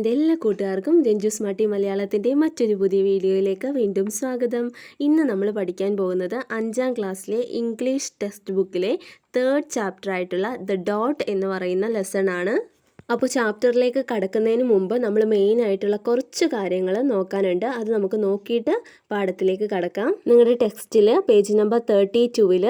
എന്റെ എല്ലാ കൂട്ടുകാർക്കും രഞ്ജുസ് മാട്ടി മലയാളത്തിന്റെ മറ്റൊരു പുതിയ വീഡിയോയിലേക്ക് വീണ്ടും സ്വാഗതം. ഇന്ന് നമ്മൾ പഠിക്കാൻ പോകുന്നത് അഞ്ചാം ക്ലാസ്സിലെ ഇംഗ്ലീഷ് ടെക്സ്റ്റ് ബുക്കിലെ തേർഡ് ചാപ്റ്റർ ആയിട്ടുള്ള ദ ഡോട്ട് എന്ന് പറയുന്ന ലെസൺ ആണ്. അപ്പോൾ ചാപ്റ്ററിലേക്ക് കടക്കുന്നതിന് മുമ്പ് നമ്മൾ മെയിൻ ആയിട്ടുള്ള കുറച്ച് കാര്യങ്ങൾ നോക്കാനുണ്ട്. അത് നമുക്ക് നോക്കിയിട്ട് പാഠത്തിലേക്ക് കടക്കാം. നിങ്ങളുടെ ടെക്സ്റ്റിൽ പേജ് നമ്പർ തേർട്ടി ടുവിൽ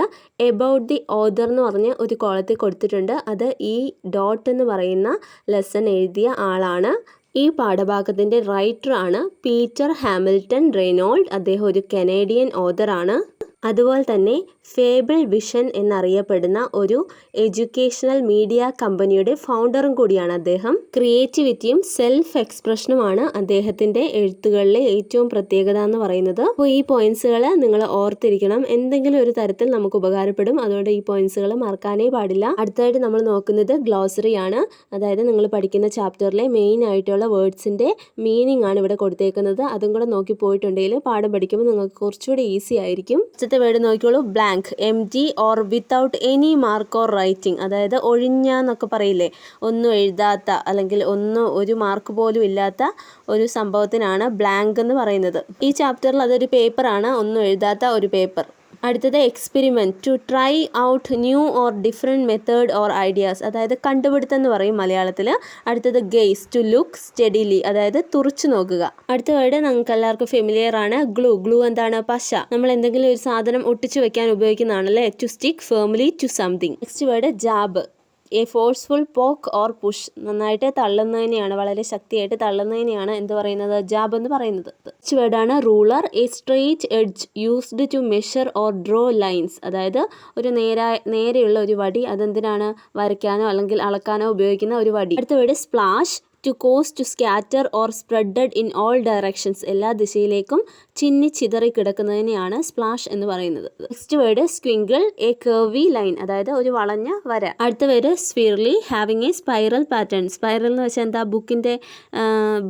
എബൌട്ട് ദി ഓദർ എന്ന് പറഞ്ഞ് ഒരു കോളത്തിൽ കൊടുത്തിട്ടുണ്ട്. അത് ഈ ഡോട്ട് എന്ന് പറയുന്ന ലെസൺ എഴുതിയ ആളാണ്. ഈ പാഠഭാഗത്തിന്റെ റൈറ്റർ ആണ് പീറ്റർ ഹാമിൽട്ടൺ റെയ്നോൾഡ്. അദ്ദേഹം ഒരു കനേഡിയൻ ഓതറാണ് അതുപോലെ തന്നെ ഫേബിൾ വിഷൻ എന്നറിയപ്പെടുന്ന ഒരു എഡ്യൂക്കേഷണൽ മീഡിയ കമ്പനിയുടെ ഫൗണ്ടറും കൂടിയാണ് അദ്ദേഹം. ക്രിയേറ്റിവിറ്റിയും സെൽഫ് എക്സ്പ്രഷനുമാണ് അദ്ദേഹത്തിന്റെ എഴുത്തുകളിലെ ഏറ്റവും പ്രത്യേകത എന്ന് പറയുന്നത്. അപ്പോൾ ഈ പോയിന്റ്സുകൾ നിങ്ങൾ ഓർത്തിരിക്കണം. എന്തെങ്കിലും ഒരു തരത്തിൽ നമുക്ക് ഉപകാരപ്പെടും. അതുകൊണ്ട് ഈ പോയിന്റ്സുകൾ മറക്കാനേ പാടില്ല. അടുത്തതായിട്ട് നമ്മൾ നോക്കുന്നത് ഗ്ലോസറി ആണ്. അതായത് നിങ്ങൾ പഠിക്കുന്ന ചാപ്റ്ററിലെ മെയിൻ ആയിട്ടുള്ള വേർഡ്സിന്റെ മീനിങ് ആണ് ഇവിടെ കൊടുത്തേക്കുന്നത്. അതും കൂടെ നോക്കി പോയിട്ടുണ്ടെങ്കിൽ പാഠം പഠിക്കുമ്പോൾ നിങ്ങൾക്ക് കുറച്ചുകൂടി ഈസി ആയിരിക്കും. ഉച്ചത്തെ word നോക്കിയോളൂ blank. Empty or without any mark or writing അതായത് ഒഴിഞ്ഞ എന്നൊക്കെ പറയില്ലേ? ഒന്നും എഴുതാത്ത അല്ലെങ്കിൽ ഒന്നും ഒരു മാർക്ക് പോലും ഇല്ലാത്ത ഒരു സംഭവത്തിനാണ് ബ്ലാങ്ക് എന്ന് പറയുന്നത്. ഈ ചാപ്റ്ററിൽ അതൊരു പേപ്പറാണ് ഒന്നും എഴുതാത്ത ഒരു പേപ്പർ അടുത്തത് experiment to try out new or different method or ideas അതായത് കണ്ടുപിടുത്തം എന്ന് പറയും മലയാളത്തിൽ. അടുത്തത് ഗെയ്സ് ടു ലുക്ക് സ്റ്റഡിലി അതായത് തുറച്ചു നോക്കുക. അടുത്ത വേർഡ് നമുക്ക് എല്ലാവർക്കും ഫെമിലിയർ ആണ്. ഗ്ലൂ ഗ്ലൂ എന്താണ്? പശ. നമ്മൾ എന്തെങ്കിലും ഒരു സാധനം ഒട്ടിച്ചു വെക്കാൻ ഉപയോഗിക്കുന്നതാണല്ലേ? To stick firmly to something next word jab a forceful poke or push നന്നായിട്ട് തള്ളുന്നതിനെയാണ് വളരെ ശക്തിയായിട്ട് തള്ളുന്നതിനെയാണ് എന്ത് പറയുന്നത്? ജാബ് എന്ന് പറയുന്നത്. നെക്സ്റ്റ് വേർഡാണ് ruler a straight edge used to measure or draw lines അതായത് ഒരു നേരായ നേരെയുള്ള ഒരു വടി അതെന്തിനാണ് വരയ്ക്കാനോ അല്ലെങ്കിൽ അളക്കാനോ ഉപയോഗിക്കുന്ന ഒരു വടി. അടുത്ത word splash to cause to scatter or spreaded in all directions എല്ലാ ദിശയിലേക്കും ചിന്നി ചിതറി കിടക്കുന്നതിനെയാണ് സ്പ്ലാഷ് എന്ന് പറയുന്നത്. Next word squiggle a curvy line അതായത് ഒരു വളഞ്ഞ വര. അടുത്ത word swirly having a spiral pattern spiral എന്ന് വെച്ചാൽ എന്താ? ബുക്കിന്റെ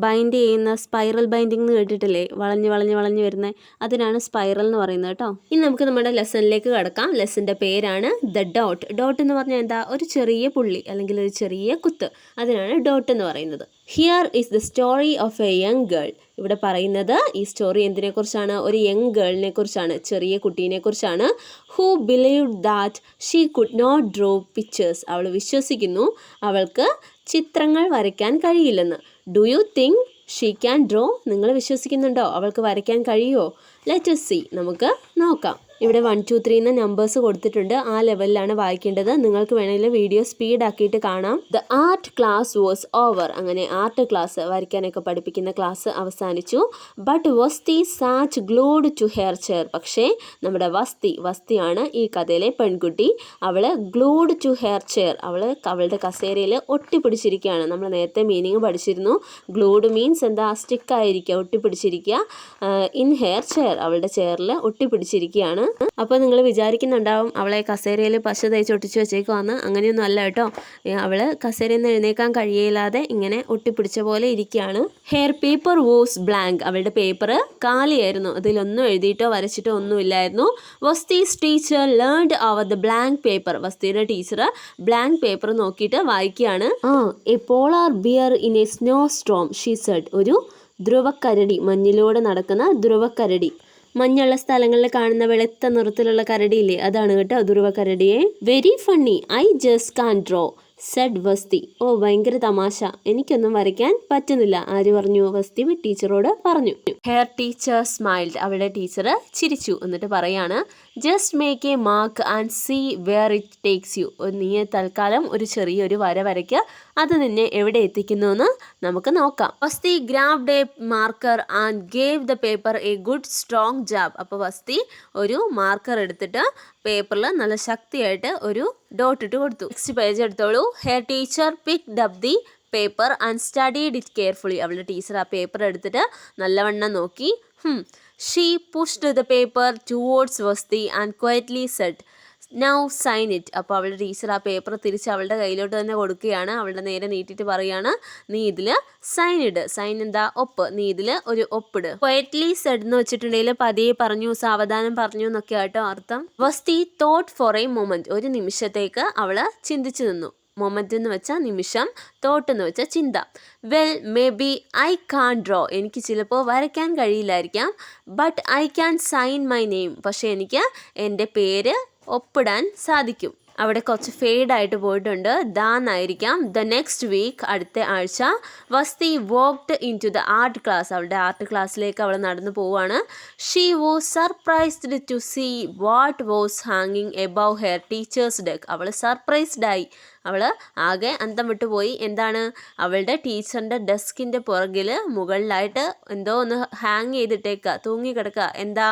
ബൈൻഡ് ചെയ്യുന്ന സ്പൈറൽ ബൈൻഡിങ് എന്ന് കേട്ടിട്ടില്ലേ? വളഞ്ഞ് വളഞ്ഞ് വളഞ്ഞ് വരുന്ന. അതിനാണ് സ്പൈറൽ എന്ന് പറയുന്നത് കേട്ടോ. ഇനി നമുക്ക് നമ്മുടെ ലെസണിലേക്ക് കടക്കാം. ലെസന്റെ പേരാണ് ദ ഡോട്ട് ഡോട്ട് എന്ന് പറഞ്ഞാൽ എന്താ? ഒരു ചെറിയ പുള്ളി അല്ലെങ്കിൽ ഒരു ചെറിയ കുത്ത്. അതിനാണ് ഡോട്ട് എന്ന് പറയുന്നത്. Here is the story of a young girl ഇവിടെ പറയുന്നത് ഈ സ്റ്റോറി എന്തിനെക്കുറിച്ചാണ്? ഒരു യങ് ഗേളിനെ കുറിച്ചാണ് ചെറിയ കുട്ടീനെ കുറിച്ചാണ് who believe that she could not draw pictures അവൾ വിശ്വസിക്കുന്നു അവൾക്ക് ചിത്രങ്ങൾ വരയ്ക്കാൻ കഴിയില്ലെന്ന്. Do you think she can draw നിങ്ങൾ വിശ്വസിക്കുന്നുണ്ടോ? അവൾക്ക് വരയ്ക്കാൻ കഴിയുമോ? ലെറ്റ് സി നമുക്ക് നോക്കാം. ഇവിടെ വൺ ടു ത്രീ എന്ന നമ്പേഴ്സ് കൊടുത്തിട്ടുണ്ട്. ആ ലെവലിലാണ് വായിക്കേണ്ടത്. നിങ്ങൾക്ക് വേണമെങ്കിൽ വീഡിയോ സ്പീഡ് ആക്കിയിട്ട് കാണാം. The art class was over അങ്ങനെ ആർട്ട് ക്ലാസ് വരയ്ക്കാനൊക്കെ പഠിപ്പിക്കുന്ന ക്ലാസ് അവസാനിച്ചു. But Vashti sat glued to her chair പക്ഷേ നമ്മുടെ വസ്തി വസ്തിയാണ് ഈ കഥയിലെ പെൺകുട്ടി. അവൾ ഗ്ലൂഡ് ടു ഹെയർ ചെയർ അവൾ അവളുടെ കസേരയിൽ ഒട്ടിപ്പിടിച്ചിരിക്കുകയാണ്. നമ്മൾ നേരത്തെ മീനിങ് പഠിച്ചിരുന്നു. ഗ്ലൂഡ് മീൻസ് എന്താ? സ്റ്റിക്കായിരിക്കുക ഒട്ടിപ്പിടിച്ചിരിക്കുക. ഇൻ ഹെയർ ചെയർ അവളുടെ ചെയറിൽ ഒട്ടിപ്പിടിച്ചിരിക്കുകയാണ്. അപ്പോൾ നിങ്ങൾ വിചാരിക്കുന്നുണ്ടാവും അവളെ കസേരയിൽ പശ തേച്ച് ഒട്ടിച്ച് വെച്ചേക്കുവാന്ന്. അങ്ങനെയൊന്നും അല്ല കേട്ടോ. അവൾ കസേരയിൽ നിന്ന് എഴുന്നേക്കാൻ കഴിയില്ലാതെ ഇങ്ങനെ ഒട്ടിപ്പിടിച്ച പോലെ ഇരിക്കുകയാണ്. ഹെയർ പേപ്പർ വോസ് ബ്ലാങ്ക് അവളുടെ പേപ്പർ കാലിയായിരുന്നു. അതിലൊന്നും എഴുതിയിട്ടോ വരച്ചിട്ടോ ഒന്നുമില്ലായിരുന്നു. Vashti's teacher leaned over the blank paper വസ്തിയുടെ teacher blank paper നോക്കിയിട്ട് വായിക്കുകയാണ്. ആ a polar bear in a snowstorm she said ഒരു ധ്രുവക്കരടി മഞ്ഞിലൂടെ നടക്കുന്ന ധ്രുവക്കരടി. മഞ്ഞുള്ള സ്ഥലങ്ങളിൽ കാണുന്ന വെളുത്ത നിറത്തിലുള്ള കരടിയില്ലേ? അതാണ് കേട്ടോ ധ്രുവ കരടിയെ. Very funny I just can draw said Vashti. ഓ ഭയങ്കര തമാശ. എനിക്കൊന്നും വരയ്ക്കാൻ പറ്റുന്നില്ല. ആര് പറഞ്ഞു? വസ്തി ടീച്ചറോട് പറഞ്ഞു. ഹെയർ ടീച്ചർ സ്മൈൽഡ് അവിടെ ടീച്ചർ ചിരിച്ചു. എന്നിട്ട് പറയാണ് just make a mark and see where it takes you നീ തൽക്കാലം ഒരു ചെറിയൊരു വര വരയ്ക്കുക അത് നിന്നെ എവിടെ എത്തിക്കുന്നു എന്ന് നമുക്ക് നോക്കാം. Vashti grabbed a marker and gave the paper a good strong jab അപ്പോൾ വസ്തി ഒരു മാർക്കർ എടുത്തിട്ട് പേപ്പറിൽ നല്ല ശക്തിയായിട്ട് ഒരു ഡോട്ട് ഇട്ട് കൊടുത്തു. നെക്സ്റ്റ് പേജ് എടുത്തോളൂ. Her teacher picked up the paper and studied it carefully അവളുടെ ടീച്ചർ ആ പേപ്പർ എടുത്തിട്ട് നല്ലവണ്ണം നോക്കി. She pushed the paper towards Vashti and quietly said now sign it അപ്പോൾ അവളുടെ ടീച്ചർ ആ പേപ്പർ തിരിച്ച് അവളുടെ കയ്യിലോട്ട് തന്നെ കൊടുക്കുകയാണ്. അവളുടെ നേരെ നീട്ടിയിട്ട് പറയുകയാണ് നീ ഇതിൽ സൈൻ ഇട്. സൈൻ എന്താ? ഒപ്പ്. നീ ഇതിൽ ഒരു ഒപ്പിട് ക്വയറ്റ്ലി സെഡ് എന്ന് വെച്ചിട്ടുണ്ടെങ്കിൽ പതിയെ പറഞ്ഞു സാവധാനം പറഞ്ഞു എന്നൊക്കെ ആട്ടോ അർത്ഥം. Vashti thought for a moment ഒരു നിമിഷത്തേക്ക് അവൾ ചിന്തിച്ചു നിന്നു. മൊമെന്റ് എന്ന് വെച്ചാൽ നിമിഷം തോട്ട് എന്ന് വെച്ചാൽ ചിന്ത. Well maybe I can't draw എനിക്ക് ചിലപ്പോൾ വരയ്ക്കാൻ കഴിയില്ലായിരിക്കാം. But I can sign my name പക്ഷേ എനിക്ക് എന്റെ പേര് ഒപ്പിടാൻ സാധിക്കും. അവിടെ കുറച്ച് ഫെയ്ഡ് ആയിട്ട് പോയിട്ടുണ്ട്. ദാന്നായിരിക്കാം. ദ നെക്സ്റ്റ് വീക്ക് അടുത്ത ആഴ്ച Vashti walked into the art class അവളുടെ ആർട്ട് ക്ലാസ്സിലേക്ക് അവൾ നടന്നു പോവുകയാണ്. She was surprised to see what was ഹാങ്ങിങ് എബവ് ഹെയർ ടീച്ചേഴ്സ് ഡെക്ക് അവൾ സർപ്രൈസ്ഡ് ആയി. അവൾ ആകെ അന്തം വിട്ടുപോയി എന്താണ്? അവളുടെ ടീച്ചറിന്റെ ഡെസ്കിന്റെ പുറകിൽ മുകളിലായിട്ട് എന്തോ ഒന്ന് ഹാങ് ചെയ്തിട്ടേക്കുക തൂങ്ങിക്കിടക്കുക. എന്താ?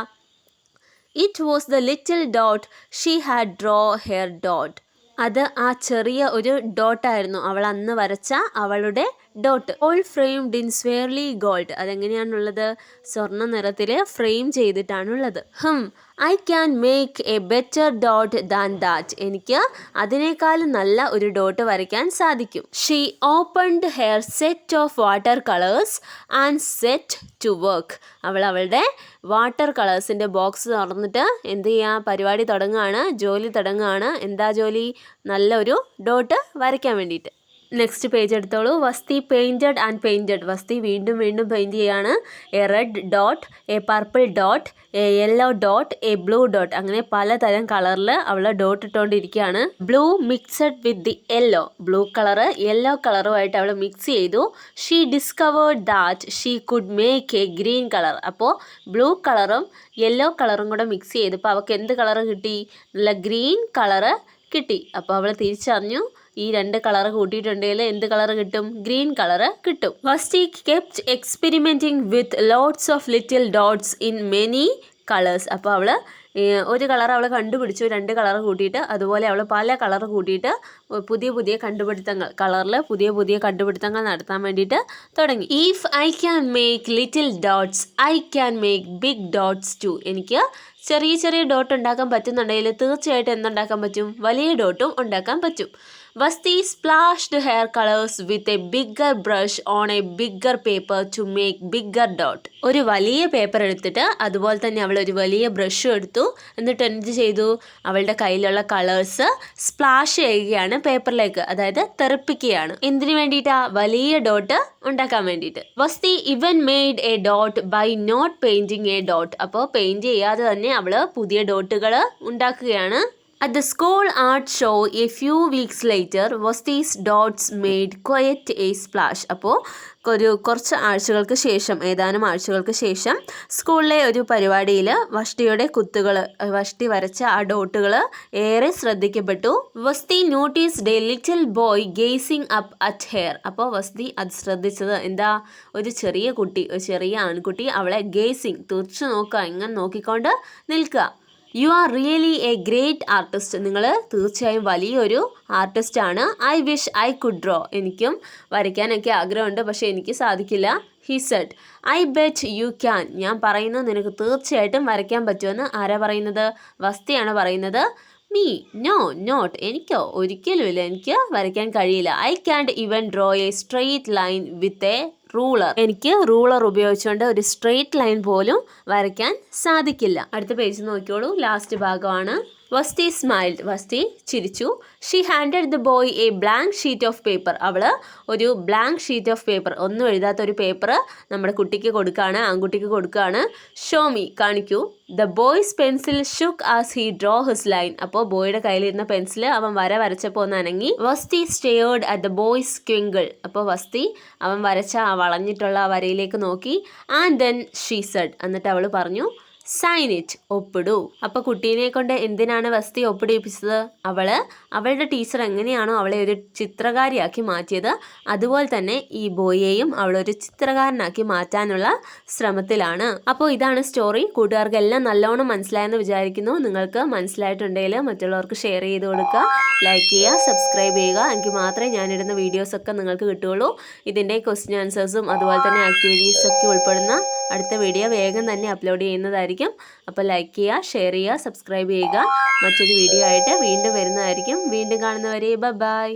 It was the little dot she had draw her dot അത് ആ ചെറിയ ഒരു ഡോട്ടായിരുന്നു അവൾ അന്ന് വരച്ച അവളുടെ dot. All framed in swirly gold അതെങ്ങനെയാണുള്ളത്? സ്വർണ നിറത്തിൽ ഫ്രെയിം ചെയ്തിട്ടാണുള്ളത്. ഹും I can make a better dot than that എനിക്ക് അതിനേക്കാളും നല്ല ഒരു ഡോട്ട് വരയ്ക്കാൻ സാധിക്കും. She opened her set of water colours and set to work അവൾ അവളുടെ വാട്ടർ കളേഴ്സിന്റെ ബോക്സ് തുറന്നിട്ട് എന്ത് ചെയ്യുക പരിപാടി തുടങ്ങുകയാണ്. ജോലി തുടങ്ങുകയാണ്. എന്താ ജോലി? നല്ലൊരു ഡോട്ട് വരയ്ക്കാൻ വേണ്ടിയിട്ട്. നെക്സ്റ്റ് പേജ് എടുത്തോളൂ. Vashti painted and painted Vashti വീണ്ടും വീണ്ടും പെയിന്റ് ചെയ്യാണ്. A red dot a purple dot a yellow dot a blue dot അങ്ങനെ പലതരം കളറിൽ അവൾ dot ഇട്ടുകൊണ്ടിരിക്കുകയാണ് blue mixed with the yellow blue colour yellow കളറുമായിട്ട് അവൾ മിക്സ് ചെയ്തു. She discovered that she could make a green colour അപ്പോൾ blue കളറും yellow കളറും കൂടെ മിക്സ് ചെയ്തപ്പോൾ അവൾക്ക് എന്ത് കളറ് കിട്ടി? നല്ല ഗ്രീൻ കളറ് കിട്ടി. അപ്പോൾ അവൾ തിരിച്ചറിഞ്ഞു. ഈ രണ്ട് കളർ കൂട്ടിയിട്ടുണ്ടെങ്കിൽ എന്ത് കളർ കിട്ടും? ഗ്രീൻ കളർ കിട്ടും. First he kept experimenting with lots of little dots in many colours അപ്പോൾ അവൾ ഒരു കളർ അവൾ കണ്ടുപിടിച്ചു. രണ്ട് കളർ കൂട്ടിയിട്ട് അതുപോലെ അവൾ പല കളർ കൂട്ടിയിട്ട് പുതിയ പുതിയ കണ്ടുപിടുത്തങ്ങൾ കളറിൽ പുതിയ പുതിയ കണ്ടുപിടുത്തങ്ങൾ നടത്താൻ വേണ്ടിയിട്ട് തുടങ്ങി. If I can make little dots I can make big dots too എനിക്ക് ചെറിയ ചെറിയ ഡോട്ട് ഉണ്ടാക്കാൻ പറ്റുന്നുണ്ടെങ്കിൽ തീർച്ചയായിട്ടും എന്തുണ്ടാക്കാൻ പറ്റും? വലിയ ഡോട്ടും ഉണ്ടാക്കാൻ പറ്റും. Vashti splashed her colours with a bigger brush on a bigger paper to make bigger dot ഒരു വലിയ പേപ്പർ എടുത്തിട്ട് അതുപോലെ തന്നെ അവൾ ഒരു വലിയ ബ്രഷും എടുത്തു. എന്നിട്ട് എന്ത് ചെയ്തു? അവളുടെ കയ്യിലുള്ള കളേഴ്സ് സ്പ്ലാഷ് ചെയ്യുകയാണ് പേപ്പറിലേക്ക് അതായത് തെറിപ്പിക്കുകയാണ്. എന്തിനു വേണ്ടിയിട്ടാ? വലിയ ഡോട്ട് ഉണ്ടാക്കാൻ വേണ്ടിയിട്ട്. Vashti even made a dot by not painting a dot അപ്പോൾ പെയിന്റ് ചെയ്യാതെ തന്നെ അവൾ പുതിയ ഡോട്ടുകൾ ഉണ്ടാക്കുകയാണ്. At the school art show a few weeks later, these dots made quite a splash. അപ്പോൾ ഒരു കുറച്ച് ആഴ്ചകൾക്ക് ശേഷം ഏതാനും ആഴ്ചകൾക്ക് ശേഷം സ്കൂളിലെ ഒരു പരിപാടിയിൽ വഷ്ടിയുടെ കുത്തുകൾ വഷ്ടി വരച്ച ആ ഡോട്ടുകൾ ഏറെ ശ്രദ്ധിക്കപ്പെട്ടു. Vashti noticed the little boy gazing up at her അപ്പോൾ വസ്തി അത് ശ്രദ്ധിച്ചത്. എന്താ? ഒരു ചെറിയ കുട്ടി ഒരു ചെറിയ ആൺകുട്ടി അവളെ ഗേസിങ് തുറച്ചു നോക്കുക ഇങ്ങനെ നോക്കിക്കൊണ്ട് നിൽക്കുക. You are really a great artist നിങ്ങൾ തീർച്ചയായും വലിയൊരു ആർട്ടിസ്റ്റാണ് I wish I could draw എനിക്കും വരയ്ക്കാനൊക്കെ ആഗ്രഹമുണ്ട് പക്ഷേ എനിക്ക് സാധിക്കില്ല. He said I bet you can ഞാൻ പറയുന്നു നിനക്ക് തീർച്ചയായിട്ടും വരയ്ക്കാൻ പറ്റുമെന്ന് ആരാ പറയുന്നത്? വസ്തിയാണ് പറയുന്നത്. മീ നോ നോട്ട് എനിക്കോ? ഒരിക്കലുമില്ല. എനിക്ക് വരയ്ക്കാൻ കഴിയില്ല. I can't even draw a straight line with a ruler എനിക്ക് റൂളർ ഉപയോഗിച്ചുകൊണ്ട് ഒരു സ്ട്രെയിറ്റ് ലൈൻ പോലും വരയ്ക്കാൻ സാധിക്കില്ല. അടുത്ത പേജ് നോക്കിയോളൂ ലാസ്റ്റ് ഭാഗമാണ്. വസ്തി സ്മൈൽഡ് വസ്തി ചിരിച്ചു. She handed the boy a blank sheet of paper അവൾ ഒരു ബ്ലാങ്ക് ഷീറ്റ് ഓഫ് പേപ്പർ ഒന്നും എഴുതാത്ത ഒരു പേപ്പർ നമ്മുടെ കുട്ടിക്ക് കൊടുക്കുകയാണ് ആൺകുട്ടിക്ക് കൊടുക്കുകയാണ് ഷോമി കാണിക്കൂ. The boy's pencil shook as he draw his line അപ്പോൾ ബോയുടെ കയ്യിലിരുന്ന പെൻസിൽ അവൻ വര വരച്ചപ്പോൾ ഒന്ന് അനങ്ങി. Vashti stared at the boy's squiggle അപ്പോൾ വസ്തി അവൻ വരച്ച ആ വളഞ്ഞിട്ടുള്ള ആ വരയിലേക്ക് നോക്കി. ആൻഡ് ദെൻ ഷീ സെഡ് എന്നിട്ട് അവൾ പറഞ്ഞു സൈൻ ഇറ്റ് ഒപ്പിടു. അപ്പോൾ കുട്ടീനെ കൊണ്ട് എന്തിനാണ് വസ്തി ഒപ്പിടിപ്പിച്ചത്? അവൾ അവളുടെ ടീച്ചർ എങ്ങനെയാണോ അവളെ ഒരു ചിത്രകാരിയാക്കി മാറ്റിയത്. അതുപോലെ തന്നെ ഈ ബോയെയും അവളൊരു ചിത്രകാരനാക്കി മാറ്റാനുള്ള ശ്രമത്തിലാണ്. അപ്പോൾ ഇതാണ് സ്റ്റോറി കൂട്ടുകാർക്കെല്ലാം നല്ലോണം മനസ്സിലായെന്ന് വിചാരിക്കുന്നു. നിങ്ങൾക്ക് മനസ്സിലായിട്ടുണ്ടെങ്കിൽ മറ്റുള്ളവർക്ക് ഷെയർ ചെയ്ത് കൊടുക്കുക. ലൈക്ക് ചെയ്യുക സബ്സ്ക്രൈബ് ചെയ്യുക. എങ്കിൽ മാത്രമേ ഞാനിടുന്ന വീഡിയോസൊക്കെ നിങ്ങൾക്ക് കിട്ടുകയുള്ളൂ. ഇതിന്റെ ക്വസ്റ്റ്യൻ ആൻസേഴ്സും അതുപോലെ തന്നെ ആക്ടിവിറ്റീസൊക്കെ ഉൾപ്പെടുന്ന അടുത്ത വീഡിയോ വേഗം തന്നെ അപ്ലോഡ് ചെയ്യുന്നതായിരിക്കും. അപ്പോൾ ലൈക്ക് ചെയ്യുക ഷെയർ ചെയ്യുക സബ്സ്ക്രൈബ് ചെയ്യുക. മറ്റൊരു വീഡിയോ ആയിട്ട് വീണ്ടും വരുന്നതായിരിക്കും. വീണ്ടും കാണുന്നവരെ ബൈ